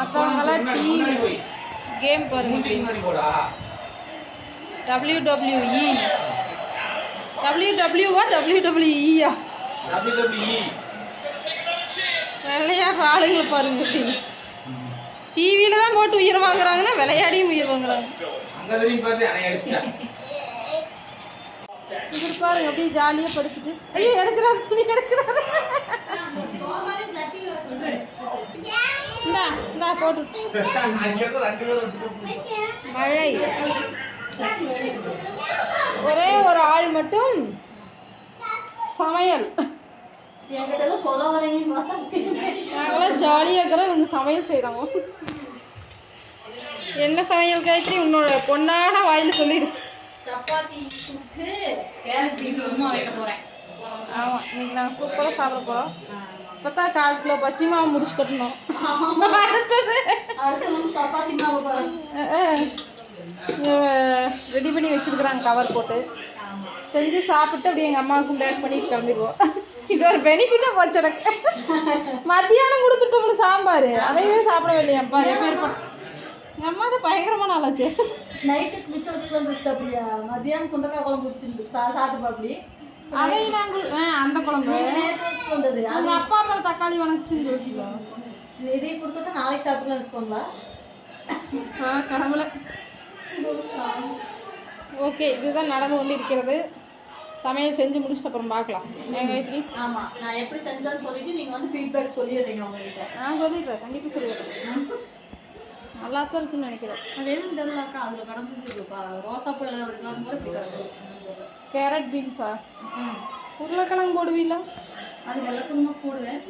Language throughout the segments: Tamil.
மற்றவங்கெல்லாம் டிவி கேம் பாருங்க டபிள்யூ டபிள்யூஇ டபிள்யூ டபிள்யூவா டபிள்யூ டபிள்யூஇயா விளையாடுற ஆளுங்களை பாருங்க டிவியில தான் போட்டு உயிர் வாங்குறாங்கன்னா விளையாடியும் உயிர் வாங்குறாங்க. இவர் பாருங்க அப்படியே ஜாலியாக படுத்துட்டு ஐயோ எடுக்கிறாரு துணி எடுக்கிறாரு. இந்தா இந்தா போட்டு. மழை. ஒரே ஒரு ஆள் மட்டும் சமையல். நாங்களாம் ஜாலியாக இருக்கிறோம் இவங்க சமையல் செய்கிறாங்க என்ன சமையல் காய்ச்சி உன்னோட பொண்ணான வாயில் சொல்லிடு சப்பாத்தி கேரட் ஆமாம் இன்னைக்கு நாங்கள் சூப்பராக சாப்பிட போகிறோம் இப்போ தான் கால் கிலோ பச்சை மாவு முடிச்சு கட்டணும். ரெடி பண்ணி வச்சிருக்கிறாங்க கவர் போட்டு. செஞ்சு சாப்பிட்டு அப்படியே எங்கள் அம்மாவுக்கும் பேக் பண்ணிட்டு கிளம்பிடுவோம். இது ஒரு பெனிஃபிட்டாக போச்சு எனக்கு. மத்தியானம் கொடுத்துட்டோம்ல சாம்பார். அதையவே சாப்பிடவே இல்லையா பாரு பேர் எங்கள் அம்மா தான் பயங்கரமான ஆளாச்சு நைட்டுக்கு மிச்சம் வச்சுக்கலாம் பெஸ்ட் அப்படியா? மத்தியானம் சுண்டக்காய் குழம்பு வச்சிருந்து சாப்பிட்டு பாப்படி. அதை நாங்கள் அந்த குழம்பு. வந்தது அவங்க அப்பா அப்புறம் தக்காளி வணக்கிச்சுன்னு வச்சுக்கோ. இதையும் கொடுத்துட்டு நாளைக்கு சாப்பிடலாம் வச்சுக்கோங்களா? கடவுளை. ஓகே இதுதான் நடந்து கொண்டு இருக்கிறது சமையல் செஞ்சு முடிச்சிட்டு அப்புறம் பார்க்கலாம். காயத்ரி? ஆமா நான் எப்படி செஞ்சேன்னு சொல்லிட்டு நீங்க வந்து ஃபீட்பேக் சொல்லிடுறீங்க உங்ககிட்ட. நான் சொல்லிடுறேன் கண்டிப்பாக சொல்லிடுறேன். நல்லா தான் இருக்குன்னு நினைக்கிறேன். அது எதுவும் தெரியலக்கா? அதுல கடந்துருக்குப்பா ரோசா பூ எல்லாம் எடுக்கலாம் கேரட் பீன்ஸா. உருளைக்கிழங்கு போடுவீங்களா? அது வெள்ளை குருமா போடுவேன்.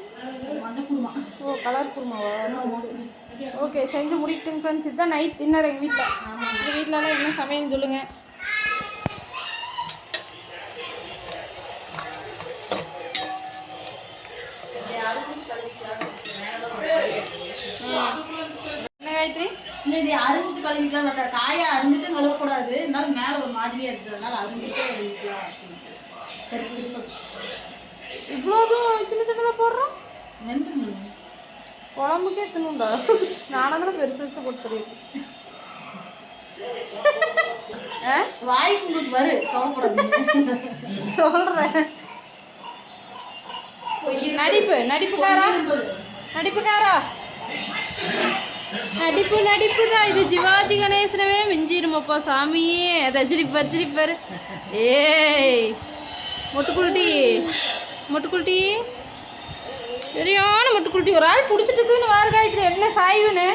மஞ்சள் குருமா. ஓ கலர் குருமாவா? ஓகே செஞ்சு முடிக்கிட்டுங்க ஃப்ரெண்ட்ஸ் இதுதான் நைட் டின்னர் எங்கள் வீட்டில் எங்கள் வீட்டிலலாம் என்ன சமையல்னு சொல்லுங்கள் என்ன காயத்ரி இல்லை இது அரிஞ்சிட்டு கழுவிக்கலாம் இல்லை காயை அரிஞ்சிட்டு கழுவக்கூடாது. இருந்தாலும் மேலே ஒரு மாதிரியா இருக்குது. அதனால அரிஞ்சிட்டு கழுவிக்கலாம். இவ்வளோ தூரம் சின்ன சின்னதாக போடுறோம். குழம்புக்கே தின்னுண்டா? நானும் தானே பெருசு பெருசு ஆ? வாய்க்கு உங்களுக்கு வரு. கவலைப்படாதீங்க. சொல்கிறேன் நடிப்பு நடிப்புக்காரா? நடிப்புக்காரா? நடிப்பு நடிப்பு தான். இது சிவாஜி கணேசனவே மிஞ்சிருமப்பா சாமியே. ரஜினிப்பர் ரஜினிப்பர் ஏய் மொட்டுக்குருட்டி. மொட்டுக்குருட்டி. சரியான மொட்டுக்குருட்டி. ஒரு ஆள் பிடிச்சிட்டு இருக்குதுன்னு வாரு காய்க்குது என்ன சாய்வுன்னு